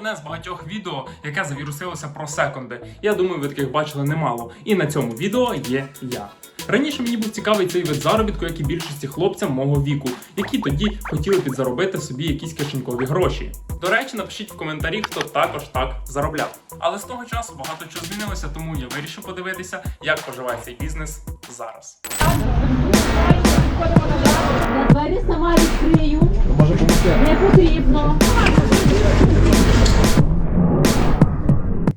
одне з багатьох відео, яке завірусилося про секонди. Я думаю, ви таких бачили немало. І на цьому відео є я. Раніше мені був цікавий цей вид заробітку, як і більшості хлопцям мого віку, які тоді хотіли підзаробити собі якісь кишенькові гроші. До речі, напишіть в коментарі, хто також так заробляв. Але з того часу багато чого змінилося, тому я вирішив подивитися, як поживає цей бізнес зараз. Я двері сама відкрию. Може? Не потрібно.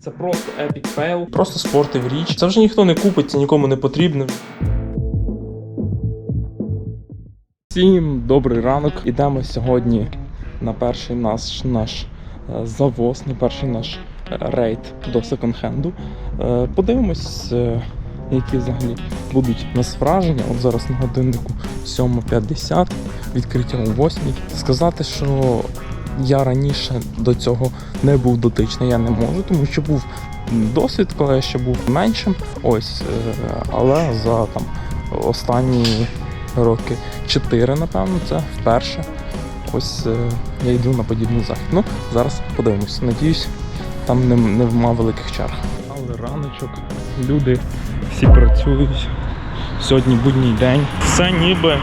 Це просто epic fail, просто спортив річ. Це вже ніхто не купить, це нікому не потрібно. Всім добрий ранок. Ідемо сьогодні на перший наш наш е, завоз, на перший наш е, рейд до секонд-хенду. Е, Подивимось, які взагалі будуть у нас враження. От зараз на годиннику 7.50, відкриття о 8. Сказати, що я раніше до цього не був дотичний, я не можу, тому що був досвід, коли я ще був меншим. Ось, е, але за там останні роки 4, напевно, це вперше. Ось е, я йду на подібний захід. Ну, зараз подивимось. Надіюсь, там не, не мав великих черг. Але раночок, люди всі працюють. Сьогодні будній день. Все ніби,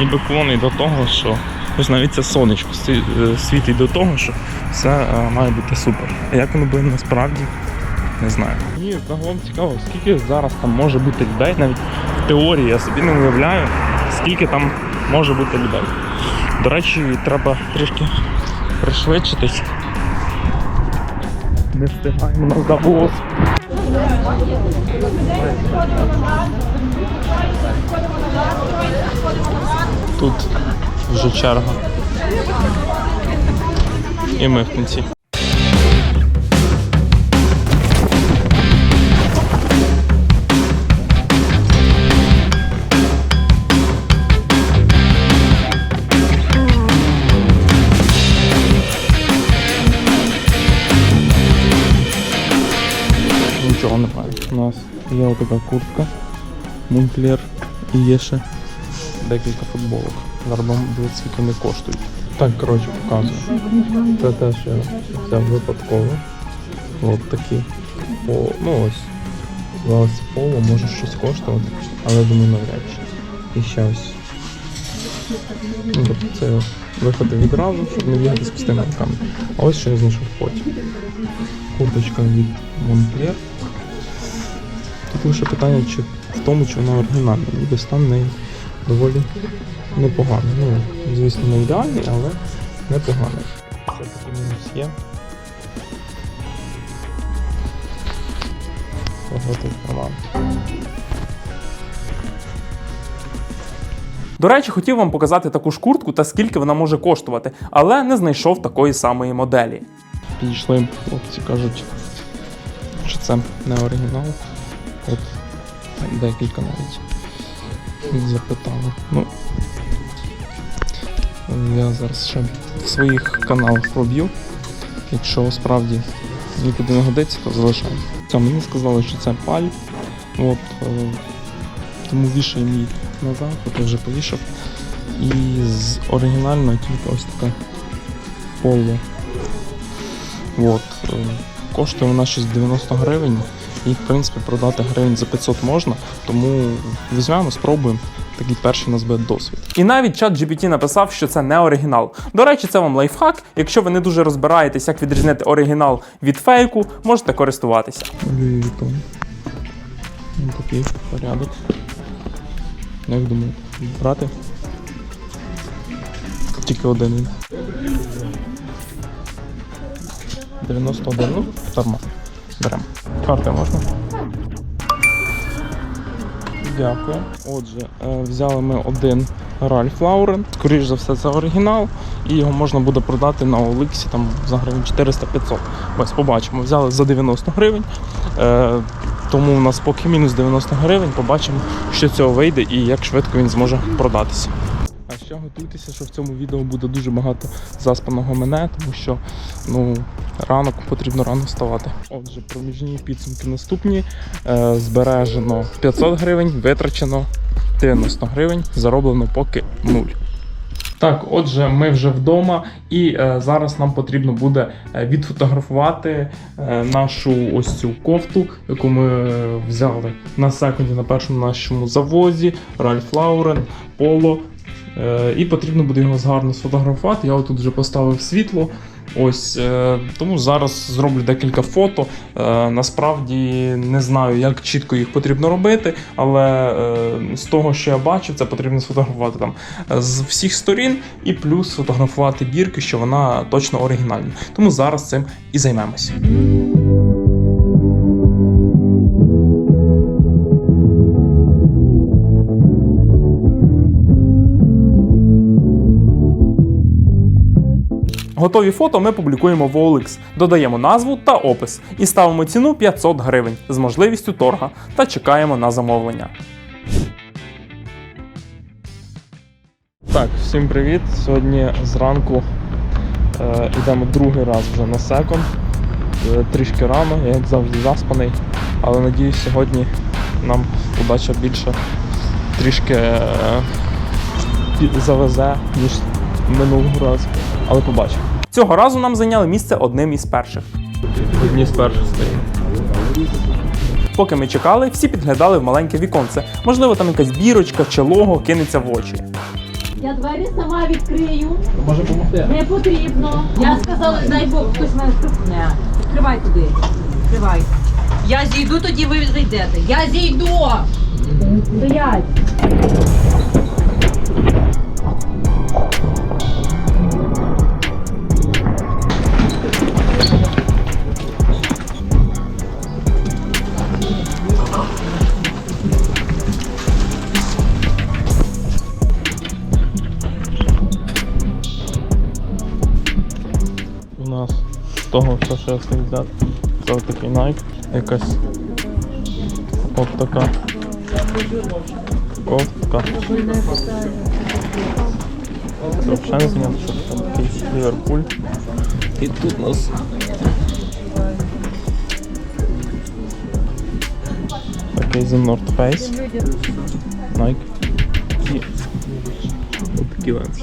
ніби клонить до того, що ось навіть це сонечко е, світить до того, що все е, має бути супер. А як воно буде насправді, не знаю. Мені загалом цікаво, скільки зараз там може бути людей, навіть в теорії я собі не уявляю, скільки там може бути людей. До речі, треба трішки пришвидшитись. Не встигаємо на завоз. Тут вже черга. І ми в кінці. Нічого немає. У нас є отака куртка, мунклер і є ще декілька футболок. Вам дивіться, скільки вони коштують. Так, коротше, показую. Це те, що я взяв випадково. От такі. По, ну ось. Здавалося, поло може щось коштувати, але думаю навряд чи. І ще ось. Тобто це виходи відразу, щоб не бігати з пустими руками. А ось що я знайшов потім. Курточка від Moncler. Тут лише питання, чи в тому, чи вона оригінальна. Ніби стан неї доволі непоганий. Ну, звісно, не ідеальний, але непоганий. Це такий мінус є. Карман. До речі, хотів вам показати таку ж куртку та скільки вона може коштувати, але не знайшов такої самої моделі. Підійшли, хлопці кажуть, що це не оригінал. От декілька навіть запитали. Ну, я зараз ще в своїх каналах проб'ю. Якщо справді нікуди не годиться, то залишаю. Це мені сказали, що це паль. От, е, тому вішаю її назад, от я вже повішав. І з оригінальної тільки ось така поло. От, е, коштує вона щось 90 гривень. Їх, в принципі, продати гривень за 500 можна, тому візьмемо, спробуємо. Такий перший у нас буде досвід. І навіть чат GPT написав, що це не оригінал. До речі, це вам лайфхак. Якщо ви не дуже розбираєтесь, як відрізнити оригінал від фейку, можете користуватися. Ось такий порядок. Як думаєте, брати? Тільки один 91, ну, дарма. Беремо. Карти можна? Дякую. Отже, е, взяли ми один Ральф Лаурен. Скоріше за все, це оригінал, і його можна буде продати на Оликсі там за гривень 400-500. Ось побачимо. Взяли за 90 гривень. Е, тому у нас поки мінус 90 гривень. Побачимо, що з цього вийде і як швидко він зможе продатися. Ще готуйтеся, що в цьому відео буде дуже багато заспаного мене, тому що ну, ранок потрібно рано вставати. Отже, проміжні підсумки наступні. Е, збережено 500 гривень, витрачено 90 гривень, зароблено поки 0. Так, отже, ми вже вдома, і е, зараз нам потрібно буде е, відфотографувати е, нашу ось цю кофту, яку ми е, взяли на секунді на першому нашому завозі Ralph Lauren Polo. Е, і потрібно буде його гарно сфотографувати. Я отут вже поставив світло. Ось е, тому зараз зроблю декілька фото. Е, насправді не знаю, як чітко їх потрібно робити, але з того, що я бачив, це потрібно сфотографувати там з всіх сторін і плюс сфотографувати бірки, що вона точно оригінальна. Тому зараз цим і займемось. Готові фото ми публікуємо в OLX, додаємо назву та опис і ставимо ціну 500 гривень з можливістю торга та чекаємо на замовлення. Так, всім привіт. Сьогодні зранку е, йдемо другий раз вже на секонд. Е, трішки рано, я як завжди заспаний, але надіюсь, сьогодні нам удача більше трішки е, завезе, ніж минулого разу. Але побачимо. Цього разу нам зайняли місце одним із перших. Одні з перших стоїть. Поки ми чекали, всі підглядали в маленьке віконце. Можливо, там якась бірочка чи лого кинеться в очі. Я двері сама відкрию. Може допомогти? Не потрібно. Я сказала, дай Бог, хтось мене штовхне. Відкривай туди. Відкривай. Я зійду, тоді ви зайдете. Я зійду! Стоять! Нас з того, що встиг взяти. Це такий Nike, якась от така кофтка. Це взагалі знято, що там такий Ліверпуль. І тут нас такий The North Face. Nike. Такі ленси.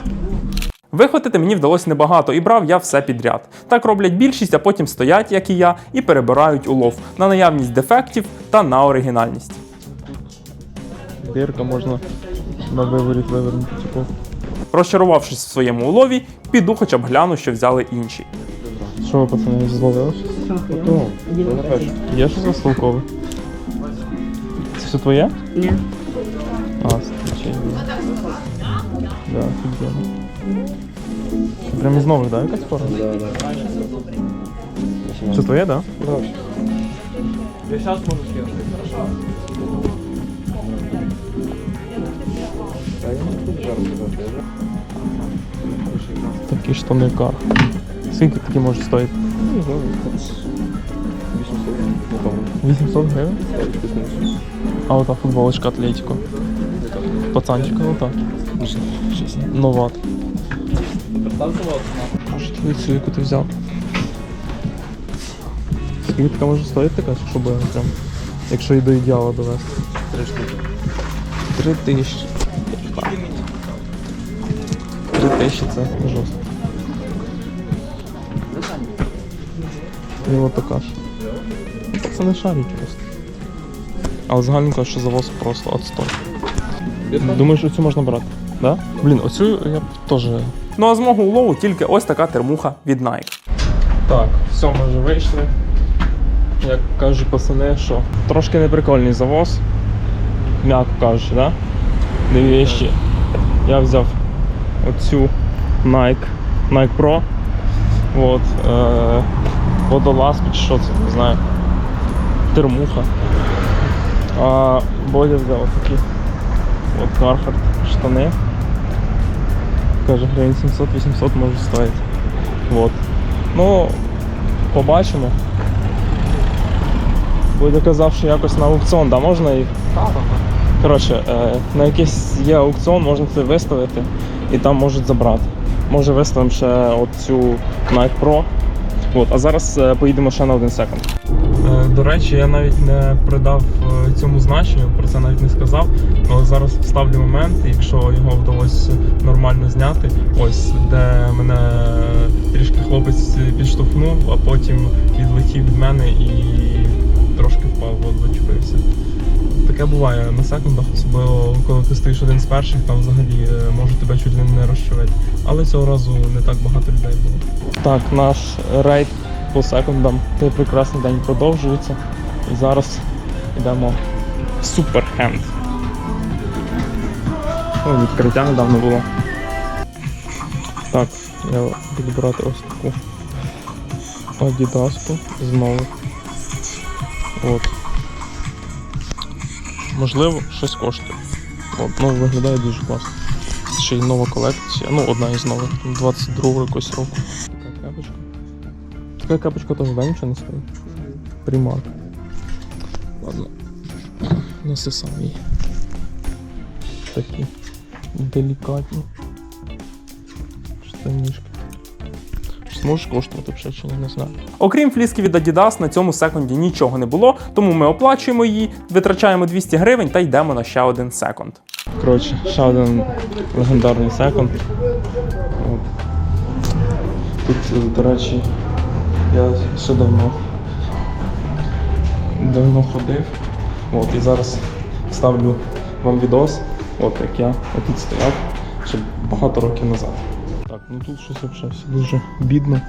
Вихватити мені вдалося небагато, і брав я все підряд. Так роблять більшість, а потім стоять, як і я, і перебирають улов на наявність дефектів та на оригінальність. Бірка можна на виворіт вивернути. Типу. Розчарувавшись в своєму улові, піду хоча б гляну, що взяли інші. Що ви, пацани, зловили? Є щось розтолкове? Це все твоє? Ні. А, стрічей. Да, офігенно. Прям із нових, да, якась форма? Да, да. Це твоє, да? Я зараз можу скинути. Такі штани кар. Скільки такі можуть стоїти? 800 гривень? А ота футболочка Атлетико. Пацанчика, ну так. Новат. Може твою цю, яку ти взяв? Скільки може стоїти така, щоб прям, якщо і до ідеала довести? Три штуки. Три тисячі. Три тисячі це жорстко. І от така ж. Ну, Пацани шарять просто. Але загально кажуть, що завоз просто отстой. Думаєш, оцю можна брати? Да? Блін, оцю я б теж. Ну а з мого улову тільки ось така термуха від Nike. Так, все, ми вже вийшли. Як кажуть пацани, що трошки неприкольний завоз. М'яко кажучи, да? Дві вещі. Я взяв оцю Nike, Nike Pro. От, е, водолазка чи що це, не знаю. Термуха. А Бодя взяв такі от Carhartt штани. Каже, гривень 700-800 може стоїть. От. Ну, побачимо. Бодя казав, що якось на аукціон, да, можна їх? Коротше, е, на якийсь є аукціон, можна це виставити і там можуть забрати. Може виставимо ще от цю Nike Pro. От, а зараз е, поїдемо ще на один секунд. Е, До речі, я навіть не придав е, цьому значенню, про це навіть не сказав. Але зараз вставлю момент, якщо його вдалося нормально зняти. Ось де мене трішки хлопець підштовхнув, а потім відлетів від мене і трошки впав, зачепився. Таке буває на секундах, особливо коли ти стоїш один з перших, там взагалі е, може тебе чуть не розчувати. Але цього разу не так багато людей було. Так, наш рейд по секундам. Цей прекрасний день продовжується. І зараз йдемо в суперхенд. О, відкриття недавно було. Так, я буду брати ось таку Адідаску знову. От. Можливо, щось коштує. От, ну, виглядає дуже класно. Ще й нова колекція. Ну, одна із нових, 22-го якогось року. Така кепочка. Така кепочка да, нічого не стоїть? Примарк. Ладно. Неси сам її. Такі делікатні. Штанішки. Щось Можеш коштувати ще чи ні, не знаю. Окрім фліски від Adidas, на цьому секунді нічого не було, тому ми оплачуємо її, витрачаємо 200 гривень та йдемо на ще один секунд. Коротше, ще один легендарний секонд. Тут, е, до речі, я ще давно, давно ходив. От, і зараз ставлю вам відос, от як я отут стояв, ще багато років назад. Так, ну тут щось взагалі дуже бідно.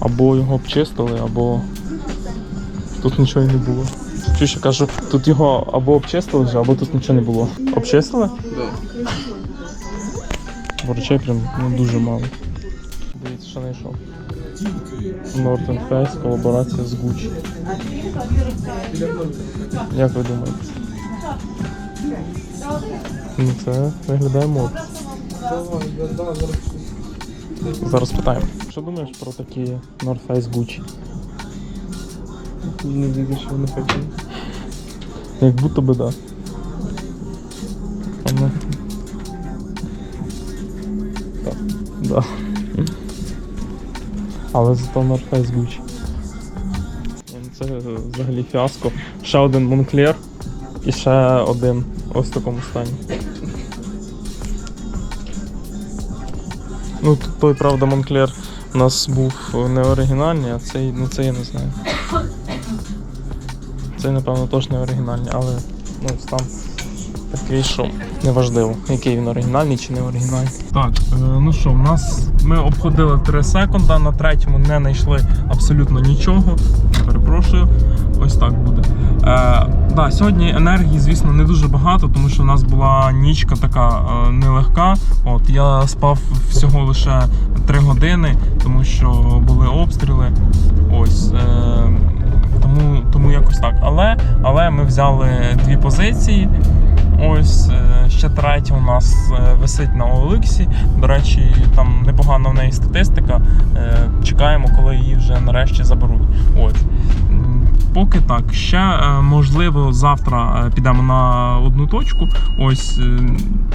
Або його обчистили, або тут нічого і не було. Чую, що кажу, тут його або обчистили вже, або тут нічого не було. Обчистили? Бо речей прям ну, дуже мало. Дивіться, що знайшов. Northern Face, колаборація з Gucci. Як ви думаєте? Ну це виглядає модно. Зараз питаємо. Що думаєш про такі North Face Gucci? Не дивлюсь, що вони такі. Як будто би да. Але зато Gucci. Ні, ну Це е, взагалі фіаско. Ще один Монклер і ще один ось в такому стані. Ну, той, правда, Монклер у нас був не оригінальний, а цей, ну це я не знаю. Цей, напевно, теж не оригінальний, але ну, стан такий, що неважливо, який він оригінальний чи не оригінальний. Так, е, ну що, в нас ми обходили 3 секунда, на третьому не знайшли абсолютно нічого. Перепрошую, ось так буде. Е, да, сьогодні енергії, звісно, не дуже багато, тому що в нас була нічка така е, нелегка. От я спав всього лише 3 години, тому що були обстріли. Ось. Е, тому, тому якось так. Але, але ми взяли дві позиції. Ось е, ще третя у нас е, висить на OLX. До речі, там непогана в неї статистика. Е, Чекаємо, коли її вже нарешті заберуть. Ось. Поки так, ще е, можливо завтра е, підемо на одну точку. Ось е,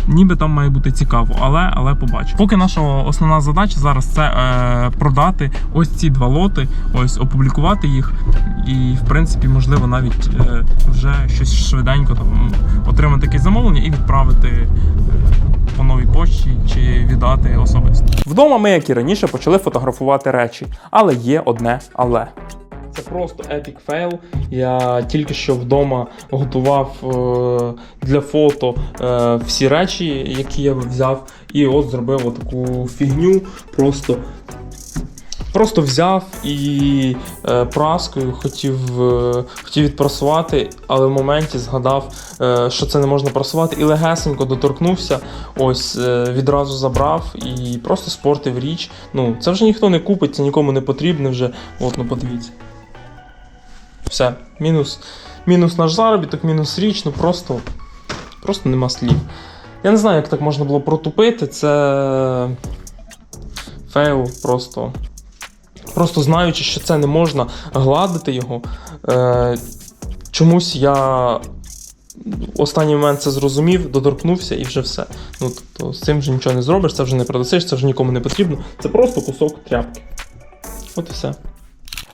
ніби там має бути цікаво, але але побачимо. Поки наша основна задача зараз це е, продати ось ці два лоти, ось опублікувати їх, і в принципі, можливо, навіть е, вже щось швиденько там отримати якесь замовлення і відправити по новій почті чи віддати особисто. Вдома ми, як і раніше, почали фотографувати речі, але є одне але. Це просто epic фейл. Я тільки що вдома готував е, для фото е, всі речі, які я взяв, і от зробив отаку фігню. Просто, просто взяв і е, праскою хотів, е, хотів відпрасувати, але в моменті згадав, е, що це не можна прасувати, і легесенько доторкнувся. Ось е, відразу забрав і просто спортив річ. Ну, це вже ніхто не купить, це нікому не потрібно вже. От, ну подивіться. Все, мінус, мінус наш заробіток, мінус річ, ну просто, просто нема слів. Я не знаю, як так можна було протупити. Це фейл просто. Просто знаючи, що це не можна гладити його. Е, чомусь я в останній момент це зрозумів, доторкнувся і вже все. Ну, тобто, з цим вже нічого не зробиш, це вже не продасиш, це вже нікому не потрібно. Це просто кусок тряпки. От і все.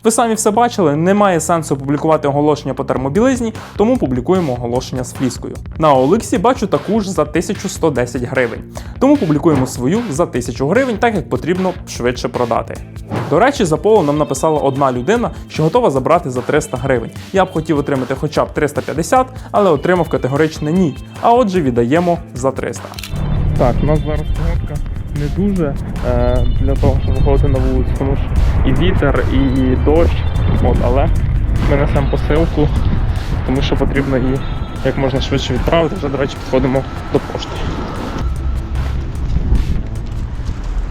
Ви самі все бачили, немає сенсу публікувати оголошення по термобілизні, тому публікуємо оголошення з фліскою. На Олексі бачу таку ж за 1110 гривень, тому публікуємо свою за 1000 гривень, так як потрібно швидше продати. До речі, за полу нам написала одна людина, що готова забрати за 300 гривень. Я б хотів отримати хоча б 350, але отримав категоричне ні. А отже, віддаємо за 300. Так, у нас зараз погодка не дуже е, для того, щоб виходити на вулицю, тому що і вітер, і, і дощ. От, але ми несемо посилку, тому що потрібно її як можна швидше відправити. Вже, до речі, підходимо до пошти.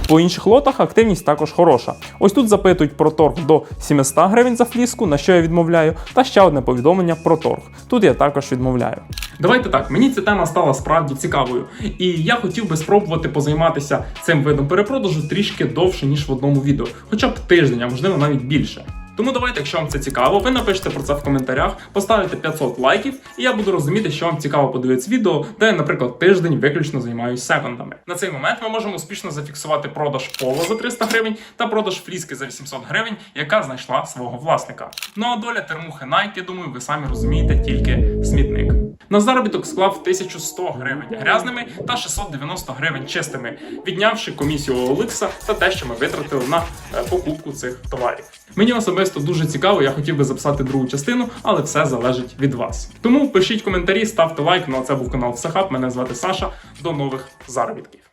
По інших лотах активність також хороша. Ось тут запитують про торг до 700 гривень за фліску, на що я відмовляю, та ще одне повідомлення про торг. Тут я також відмовляю. Давайте так, мені ця тема стала справді цікавою, і я хотів би спробувати позайматися цим видом перепродажу трішки довше, ніж в одному відео, хоча б тиждень, а можливо навіть більше. Тому давайте, якщо вам це цікаво, ви напишете про це в коментарях, поставите 500 лайків, і я буду розуміти, що вам цікаво подивитися відео, де я, наприклад, тиждень виключно займаюся секондами. На цей момент ми можемо успішно зафіксувати продаж поло за 300 гривень та продаж фліски за 800 гривень, яка знайшла свого власника. Ну а доля термухи Nike, думаю, ви самі розумієте, тільки смітник. На заробіток склав 1100 гривень грязними та 690 гривень чистими, віднявши комісію Оликса та те, що ми витратили на е, покупку цих товарів. Мені особисто дуже цікаво, я хотів би записати другу частину, але все залежить від вас. Тому пишіть коментарі, ставте лайк. Ну а це був канал Всехаб. Мене звати Саша. До нових заробітків.